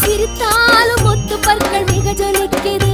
சிரித்தாலும் ஒத்து பற்கள் மிக ஜொலிக்கிறது